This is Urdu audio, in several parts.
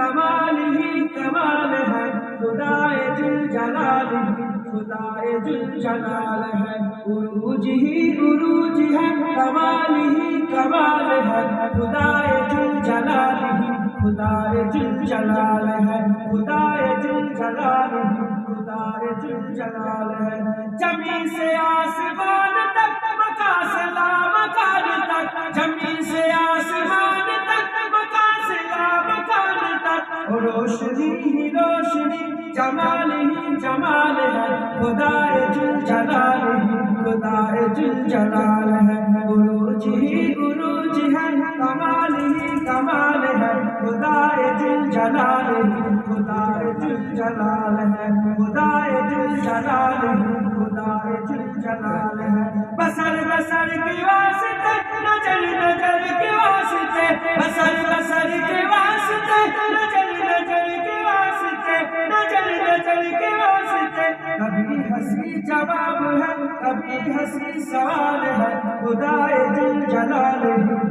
کمال ہی کمال ہے۔ خدائے جل جلال خدائے جل جلال ہے۔ عروج ہی عروج ہے، کمال ہی کمال ہے۔ خدائے جل جلال خدائے جل جلال ہے۔ خدائے جل جلال خدائے جل جلال ہے۔ زمین سے آسمان روشنی ہی روشنی، جمال ہی جمال ہے۔ خدائے جل جلال خدائے جل جلال ہے۔ عروج ہی عروج ہے، کمال ہی کمال ہے۔ خدائے جل جلال خدائے جل جلال ہے۔ خدائے جل جلال خدائے جل جلال ہے۔ بسر بسر کی واسطے نجل نجل کے واسطے، بسر کبھی ہنسی جواب ہے کبھی ہنسی سوال ہے، خدائے جل جلال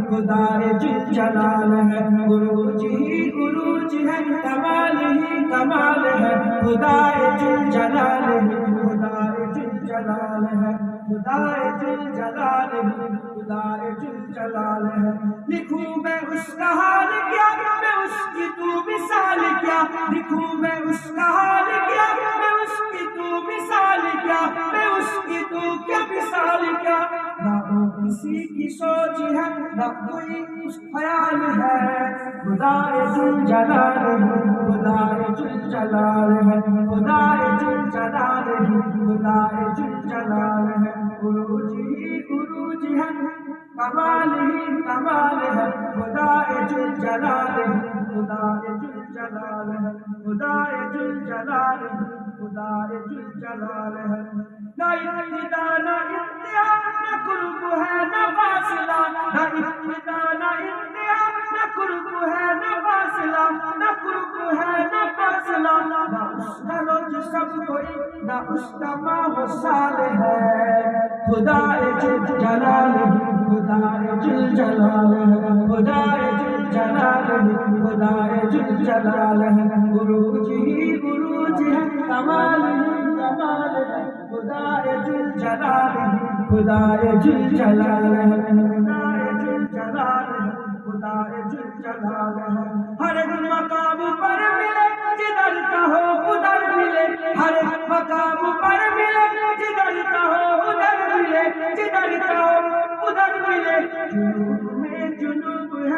خدائے جل جلال ہے۔ عروج ہی عروج ہے، کمال ہی کمال ہے۔ خدائے جل جلال خدائے جل جلال ہے۔ خدائے جل جلال خدائے جل جلال ہے۔ لکھوں میں اس کا حال کیا، میں اس کی تو مثال کیا۔ لکھوں میں اس کا حال کسی کی سوچ ہے نہ کوئی اس خیال ہے۔ خدائے جل جلال خدائے جل جلال ہے۔ خدائے جل جلال خدائے جل جلال ہے۔ عروج ہی عروج ہے، کمال ہی کمال ہے۔ خدائے جل جلال خدائے جل جلال ہے۔ خدائے جل جلال خدائے جل جلال ہے۔ نہ ابتدا نہ انتہا نہ قرب ہے۔ قرب ہے، نہ فاصلہ نہ قرب ہے، نہ فاصلہ، نہ اس کا روز سب کوئی، نہ اس کا ماں و سال ہے۔ خدائے جل جلال خدائے جل جلال خدائے جل جلال خدائے جل جلال عروج ہی عروج ہے، کمال ہی کمال ہے۔ خدائے جل جلال خدائے جل جلال خدائے جل جلال خدائے جل جلال ہر مقام پر ملے جدھر کہو، ادھر ملے۔ ہر مقام پر ملے جدھر کہو، ادھر ملے۔ جدھر کہو، ادھر ملے۔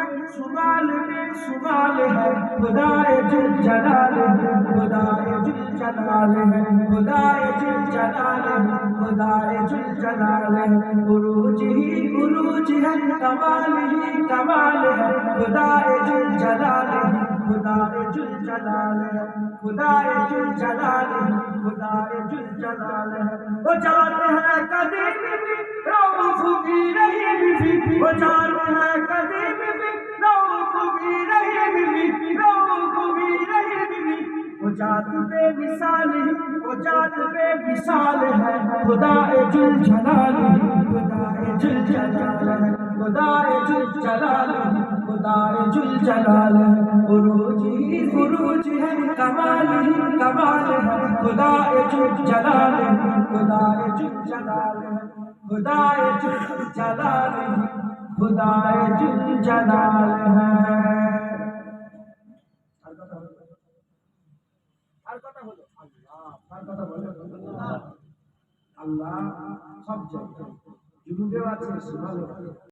جنوب ہے شمال میں شمال ہے، خدائے جل جلال خدائے جل جلال ہے، خدائے جل جلال خدائے جل جلال ہے۔ عروج ہی عروج ہے، کمال ہی کمال ہے، خدائے جل جلال خدائے جل جلال خدائے جل جلال خدائے جل جلال ہے۔ وہ جاتے ہیں قدیم بھی روف بھی رحیم بھی وہ جاتے جات بے مثال ہے، وہ جات بے مثال ہے۔ خدائے جل جلال خدائے جل جلال خدائے جل جلال خدائے جل جلال۔ عروج ہی عروج ہے، کمال ہی کمال ہے۔ خدائے جل جلال خدائے جل جلال خدائے جل جلال خدائے جل جلال۔ ہے আল্লাহ সব জায়গায়। ইউরোপেও আছে সীমানো